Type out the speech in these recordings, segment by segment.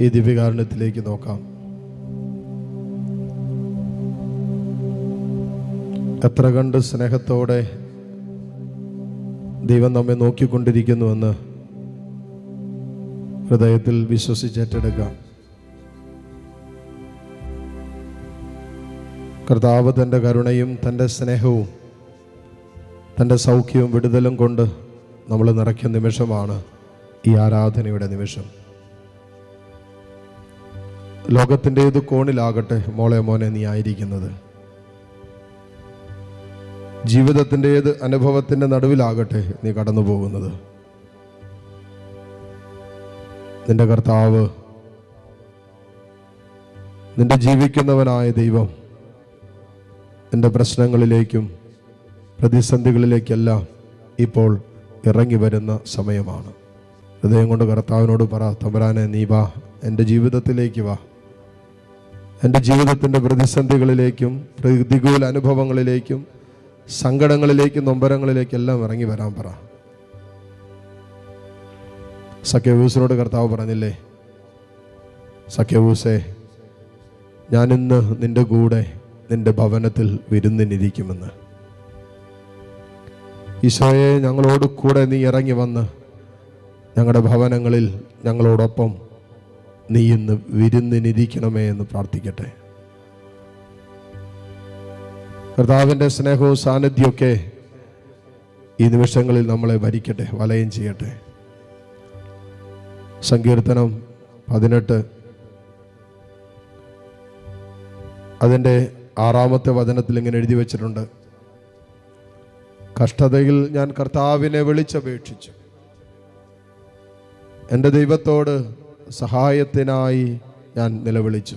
ഈ ദിവ്യകാരണത്തിലേക്ക് നോക്കാം. എത്ര കണ്ട് സ്നേഹത്തോടെ ദൈവം നമ്മെ നോക്കിക്കൊണ്ടിരിക്കുന്നുവെന്ന് ഹൃദയത്തിൽ വിശ്വസിച്ചേറ്റെടുക്കാം. കർത്താവ് തന്റെ കരുണയും തന്റെ സ്നേഹവും തന്റെ സൗഖ്യവും വിടുതലും കൊണ്ട് നമ്മൾ നിറയ്ക്കുന്ന നിമിഷമാണ് ഈ ആരാധനയുടെ നിമിഷം. ലോകത്തിന്റെ ഏത് കോണിലാകട്ടെ മോളെ മോനെ നീ ആയിരിക്കുന്നത്. ജീവിതത്തിന്റെ ഏത് അനുഭവത്തിന്റെ നടുവിലാകട്ടെ നീ കടന്നു പോകുന്നത് നിന്റെ കർത്താവ് നിന്റെ ജീവിക്കുന്നവനായ ദൈവം നിന്റെ പ്രശ്നങ്ങളിലേക്കും പ്രതിസന്ധികളിലേക്കെല്ലാം ഇപ്പോൾ ഇറങ്ങി വരുന്ന സമയമാണ്. ഹൃദയം കൊണ്ട് കർത്താവിനോട് പറ തമ്പരാനെ നീ വാ എന്റെ ജീവിതത്തിലേക്ക് വാ. എന്റെ ജീവിതത്തിന്റെ പ്രതിസന്ധികളിലേക്കും പ്രതികൂല അനുഭവങ്ങളിലേക്കും സങ്കടങ്ങളിലേക്കും നൊമ്പരങ്ങളിലേക്കെല്ലാം ഇറങ്ങി വരാൻ പറ. സഖ്യവൂസിനോട് കർത്താവ് പറഞ്ഞില്ലേ? സഖ്യവൂസേ ഞാനിന്ന് നിന്റെ കൂടെ നിന്റെ ഭവനത്തിൽ വിരുന്നിനിരിക്കുമെന്ന്. ഈശോയെ ഞങ്ങളോട് കൂടെ നീ ഇറങ്ങി വന്ന് ഞങ്ങളുടെ ഭവനങ്ങളിൽ ഞങ്ങളോടൊപ്പം നീ ഇന്ന് വിരുന്നിനിരിക്കണമേ എന്ന് പ്രാർത്ഥിക്കട്ടെ. കർത്താവിന്റെ സ്നേഹവും സാന്നിധ്യമൊക്കെ ഈ നിമിഷങ്ങളിൽ നമ്മളെ ഭരിക്കട്ടെ വലയം ചെയ്യട്ടെ. സങ്കീർത്തനം പതിനെട്ട്. അതിന്റെ ആറാമത്തെ വചനത്തിൽ ഇങ്ങനെ എഴുതി വച്ചിട്ടുണ്ട്. കഷ്ടതയിൽ ഞാൻ കർത്താവിനെ വിളിച്ചപേക്ഷിച്ചു. എന്റെ ദൈവത്തോട് സഹായത്തിനായി ഞാൻ നിലവിളിച്ചു.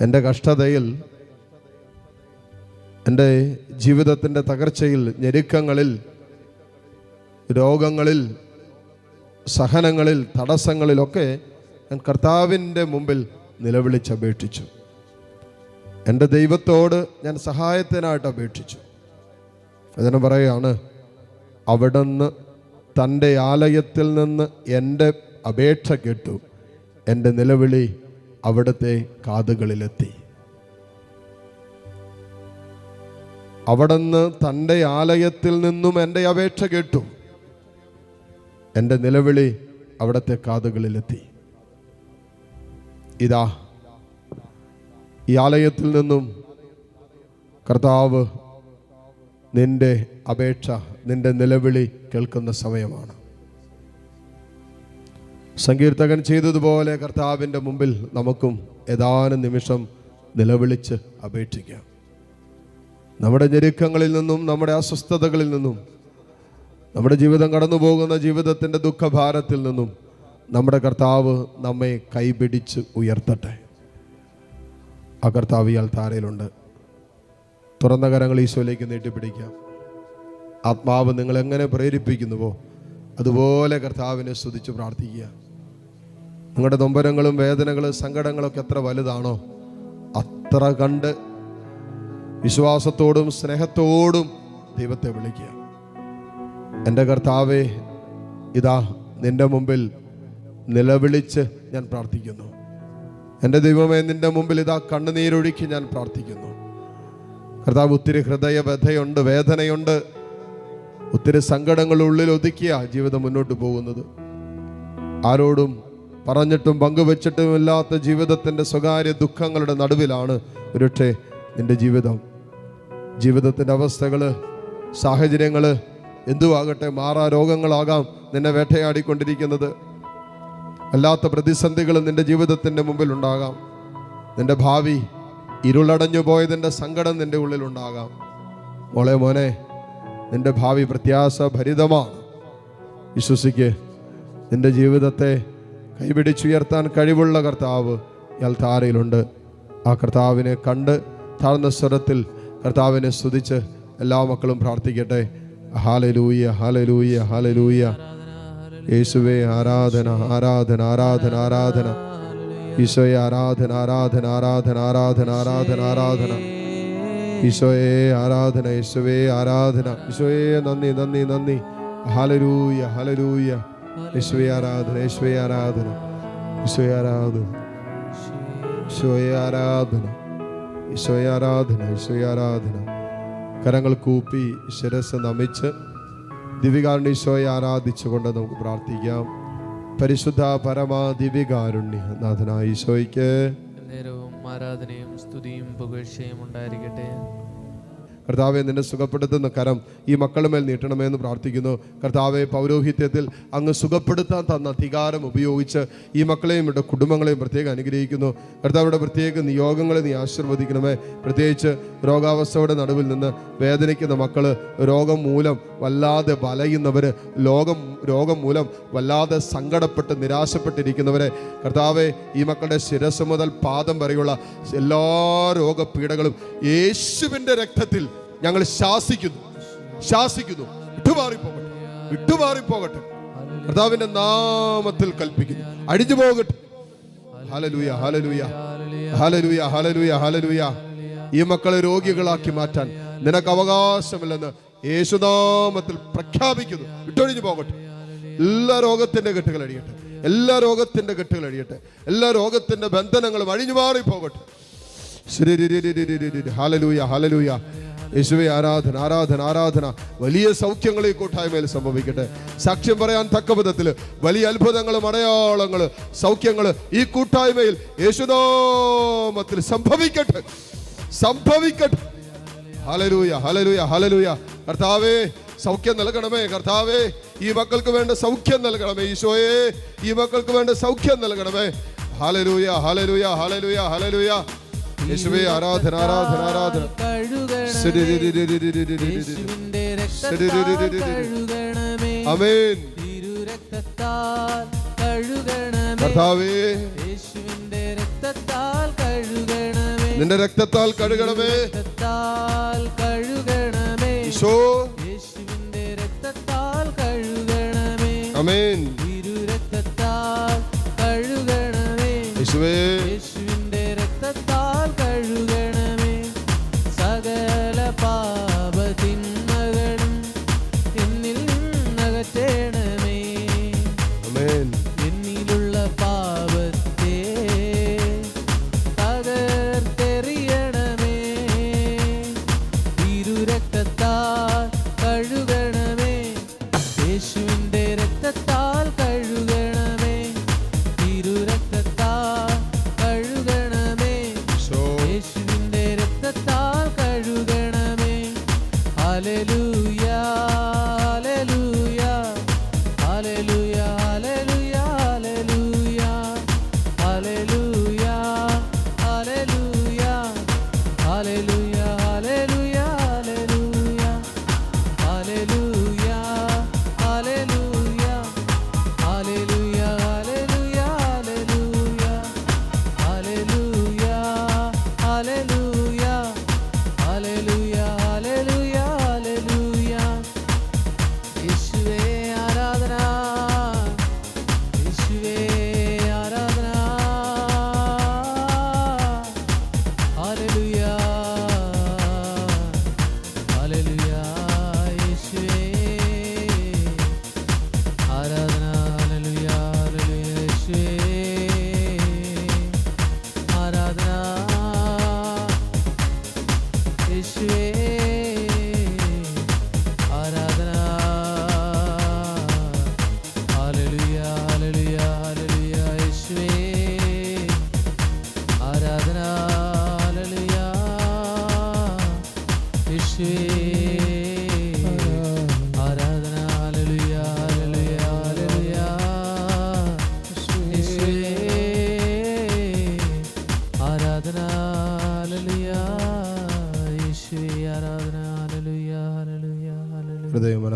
എന്റെ കഷ്ടതയിൽ എന്റെ ജീവിതത്തിന്റെ തകർച്ചയിൽ ഞെരുക്കങ്ങളിൽ രോഗങ്ങളിൽ സഹനങ്ങളിൽ തടസ്സങ്ങളിലൊക്കെ ഞാൻ കർത്താവിന്റെ മുമ്പിൽ നിലവിളിച്ച് അപേക്ഷിച്ചു. എന്റെ ദൈവത്തോട് ഞാൻ സഹായത്തിനായിട്ട് അപേക്ഷിച്ചു. അതിന് പറയുകയാണ് അവിടുന്ന് തന്റെ ആലയത്തിൽ നിന്ന് എന്റെ അപേക്ഷ കേട്ടു. എന്റെ നിലവിളി അവിടുത്തെ കാതുകളിലെത്തി. അവിടുന്ന് തന്റെ ആലയത്തിൽ നിന്നും എന്റെ അപേക്ഷ കേട്ടു. എന്റെ നിലവിളി അവിടുത്തെ കാതുകളിലെത്തി. ഇതാ ഈ ആലയത്തിൽ നിന്നും കർത്താവ് നിന്റെ അപേക്ഷ നിന്റെ നിലവിളി കേൾക്കുന്ന സമയമാണ്. സങ്കീർത്തകൻ ചെയ്തതുപോലെ കർത്താവിന്റെ മുമ്പിൽ നമുക്കും ഏതാനും നിമിഷം നിലവിളിച്ച് അപേക്ഷിക്കാം. നമ്മുടെ ഞെരുക്കങ്ങളിൽ നിന്നും നമ്മുടെ അസ്വസ്ഥതകളിൽ നിന്നും നമ്മുടെ ജീവിതം കടന്നു പോകുന്ന ജീവിതത്തിന്റെ ദുഃഖഭാരത്തിൽ നിന്നും നമ്മുടെ കർത്താവ് നമ്മെ കൈപിടിച്ച് ഉയർത്തട്ടെ. ആ കർത്താവ് ഇയാൾ താരയിലുണ്ട്. തുറന്ന കരങ്ങൾ ഈശോയിലേക്ക് നീട്ടിപ്പിടിക്കാം. ആത്മാവ് നിങ്ങളെങ്ങനെ പ്രേരിപ്പിക്കുന്നുവോ അതുപോലെ കർത്താവിനെ സ്തുതിച്ച് പ്രാർത്ഥിക്കുക. നിങ്ങളുടെ നൊമ്പരങ്ങളും വേദനകളും സങ്കടങ്ങളൊക്കെ എത്ര വലുതാണോ അത്ര കണ്ട് വിശ്വാസത്തോടും സ്നേഹത്തോടും ദൈവത്തെ വിളിക്കുക. എന്റെ കർത്താവേ ഇതാ നിന്റെ മുമ്പിൽ നിലവിളിച്ച് ഞാൻ പ്രാർത്ഥിക്കുന്നു. എന്റെ ദൈവമേ നിന്റെ മുമ്പിൽ ഇതാ കണ്ണുനീരൊഴുക്കി ഞാൻ പ്രാർത്ഥിക്കുന്നു. കർത്താവ് ഒത്തിരി ഹൃദയബദ്ധയുണ്ട് വേദനയുണ്ട്. ഒത്തിരി സങ്കടങ്ങൾ ഉള്ളിൽ ഒതുക്കിയ ജീവിതം മുന്നോട്ട് പോകുന്നത്. ആരോടും പറഞ്ഞിട്ടും പങ്കുവച്ചിട്ടും ഇല്ലാത്ത ജീവിതത്തിന്റെ സ്വകാര്യ ദുഃഖങ്ങളുടെ നടുവിലാണ് ഒരുപക്ഷെ നിന്റെ ജീവിതം. ജീവിതത്തിന്റെ അവസ്ഥകൾ സാഹചര്യങ്ങൾ എന്തുവാകട്ടെ മാറാ രോഗങ്ങളാകാം നിന്നെ വേട്ടയാടിക്കൊണ്ടിരിക്കുന്നത്. അല്ലാത്ത പ്രതിസന്ധികൾ നിന്റെ ജീവിതത്തിന്റെ മുമ്പിൽ ഉണ്ടാകാം. നിന്റെ ഭാവി ഇരുളടഞ്ഞു പോയതിന്റെ സങ്കടം നിന്റെ ഉള്ളിലുണ്ടാകാം മോളെ മോനെ നിന്റെ ഭാവി പ്രത്യാശ ഭരിതമാണ് വിശ്വസിക്ക് നിന്റെ ജീവിതത്തെ കൈപിടിച്ചുയർത്താൻ കഴിവുള്ള കർത്താവ് ഇയാൾ താരയിലുണ്ട്. ആ കർത്താവിനെ കണ്ട് താഴ്ന്ന സ്വരത്തിൽ കർത്താവിനെ സ്തുതിച്ച് എല്ലാ മക്കളും പ്രാർത്ഥിക്കട്ടെ. ഹാലലൂയ ഹാലലൂയ ഹാലലൂയ യേശുവേ ആരാധന ആരാധന ആരാധന ആരാധന. ഈശോയെ ആരാധന ആരാധന ആരാധന ആരാധന ആരാധന ആരാധന. ഈശോയെ ആരാധന യേശുവേ ആരാധന. ഈശോയെ നന്ദി നന്ദി നന്ദി. ഹാലലൂയ ഹലരൂയ യേശുവേ ആരാധന യേശുവേ ആരാധന ഈശോയെ ആരാധന ആരാധന ആരാധന കരങ്ങൾ കൂപ്പി ശിരസ് നമിച്ച് ദിവികാരുണ്യ ഈശോയെ ആരാധിച്ചുകൊണ്ട് നമുക്ക് പ്രാർത്ഥിക്കാം. പരിശുദ്ധ പരമാ ദിവികാരുണ്യ നാഥനായ ഈശോയ്ക്ക് ആരാധനയും സ്തുതിയും പുകഴ്ചയും ഉണ്ടായിരിക്കട്ടെ. കർത്താവെ നിന്നെ സുഖപ്പെടുത്തുന്ന കരം ഈ മക്കളുമേൽ നീട്ടണമേ എന്ന് പ്രാർത്ഥിക്കുന്നു. കർത്താവെ പൗരോഹിത്യത്തിൽ അങ്ങ് സുഖപ്പെടുത്താൻ തന്ന അധികാരം ഉപയോഗിച്ച് ഈ മക്കളെയും ഇവിടെ കുടുംബങ്ങളെയും പ്രത്യേകം അനുഗ്രഹിക്കുന്നു. കർത്താവിടെ പ്രത്യേക നിയോഗങ്ങളെ നീ ആശീർവദിക്കണമേ. പ്രത്യേകിച്ച് രോഗാവസ്ഥയുടെ നടുവിൽ നിന്ന് വേദനിക്കുന്ന മക്കൾ രോഗം മൂലം വല്ലാതെ വലയുന്നവര് ലോകം രോഗം മൂലം വല്ലാതെ സങ്കടപ്പെട്ട് നിരാശപ്പെട്ടിരിക്കുന്നവരെ കർത്താവെ ഈ മക്കളുടെ ശിരസ് മുതൽ പാദം വരെയുള്ള എല്ലാ രോഗപീഠകളും യേശുവിന്റെ രക്തത്തിൽ ഞങ്ങൾ ശാസിക്കുന്നു. ശാസിക്കുന്നു. വിട്ടുമാറിപ്പോകട്ടെ. വിട്ടുമാറിപ്പോകട്ടെ. കർത്താവിന്റെ നാമത്തിൽ കൽപ്പിക്കുന്നു. അഴിഞ്ഞു പോകട്ടെ. ഹലലൂയ ഹലലൂയ ഹലലൂയ ഹലലൂയ ഹലലൂയ ഈ മക്കളെ രോഗികളാക്കി മാറ്റാൻ നിനക്ക് അവകാശമില്ലെന്ന് യേശുനാമത്തിൽ പ്രഖ്യാപിക്കുന്നു. വിട്ടൊഴിഞ്ഞു പോകട്ടെ. എല്ലാ രോഗത്തിന്റെ കെട്ടുകൾ അടിയട്ടെ. എല്ലാ രോഗത്തിന്റെ കെട്ടുകൾ അടിയട്ടെ. എല്ലാ രോഗത്തിന്റെ ബന്ധനങ്ങളും അഴിഞ്ഞു മാറി പോകട്ടെ. ഹാലലൂയ ഹാലലൂയ യേശുവെ ആരാധന ആരാധന ആരാധന. വലിയ സൗഖ്യങ്ങൾ ഈ കൂട്ടായ്മയിൽ സംഭവിക്കട്ടെ. സാക്ഷ്യം പറയാൻ തക്ക വിധത്തിൽ വലിയ അത്ഭുതങ്ങളും അടയാളങ്ങൾ സൗഖ്യങ്ങൾ ഈ കൂട്ടായ്മയിൽ യേശുദോമത്തിൽ സംഭവിക്കട്ടെ. സംഭവിക്കട്ടെ. ഹലലൂയ ഹലലൂയ ഹലലൂയ കർത്താവേ സൗഖ്യം നൽകണമേ കർത്താവേ. ഈ മക്കൾക്ക് വേണ്ട സൗഖ്യം നൽകണമേ ഈശോയെ. ഈ മക്കൾക്ക് വേണ്ട സൗഖ്യം നൽകണമേ. ഹലലൂയ ഹലലൂയ ഹലലൂയ ഹലലൂയ യേശുവേ ആരാധന ആരാധന ആരാധന. അമേൻ. കർത്താവേ. യേശുവിന്റെ രക്തത്താൽ നിന്റെ രക്തത്താൽ കഴുകണമേ. രക്തത്താൽ കഴുകണമേ. ഈശോ. യേശുവിന്റെ രക്തത്താൽ കഴുകണമേ. അമേൻ. തിരുരക്തത്താൽ കഴുകണമേ. യേശുവേ യേശുവിന്റെ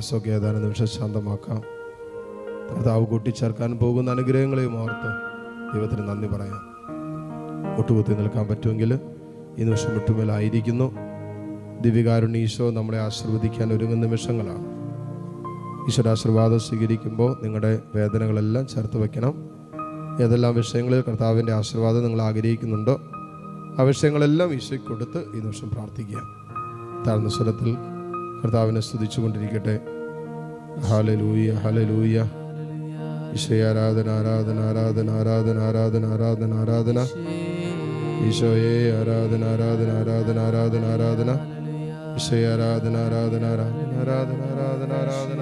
മനസ്സൊക്കെ ഏതാനും നിമിഷം ശാന്തമാക്കാം. കർത്താവ് കൂട്ടിച്ചേർക്കാൻ പോകുന്ന അനുഗ്രഹങ്ങളെയും ഓർത്ത് ദൈവത്തിന് നന്ദി പറയാം. ഒട്ടുകുത്തി നിൽക്കാൻ പറ്റുമെങ്കിൽ ഈ നിമിഷം വിട്ടുമേലായിരിക്കുന്നു ദിവ്യകാരുണ്യ ഈശോ നമ്മളെ ആശീർവദിക്കാൻ ഒരുങ്ങുന്ന നിമിഷങ്ങളാണ്. ഈശ്വരാശീർവാദം സ്വീകരിക്കുമ്പോൾ നിങ്ങളുടെ വേദനകളെല്ലാം ചേർത്ത് വയ്ക്കണം. ഏതെല്ലാം വിഷയങ്ങളിൽ കർത്താവിന്റെ ആശീർവാദം നിങ്ങൾ ആഗ്രഹിക്കുന്നുണ്ടോ ആ വിഷയങ്ങളെല്ലാം ഈശോയ്ക്ക് കൊടുത്ത് ഈ നിമിഷം പ്രാർത്ഥിക്കുക. താഴ്ന്ന സ്വരത്തിൽ കർത്താവിനെ സ്തുതിച്ചുകൊണ്ടിരിക്കട്ടെ ഹാലലൂയ ഹലലൂയ ഈശോയെ ആരാധന ആരാധന ആരാധന ആരാധന ആരാധന ആരാധന ആരാധന ഈശോയെ ആരാധന ആരാധന ആരാധന ആരാധന ആരാധന ഈശോയെ ആരാധന ആരാധന ആരാധന ആരാധന ആരാധന ആരാധന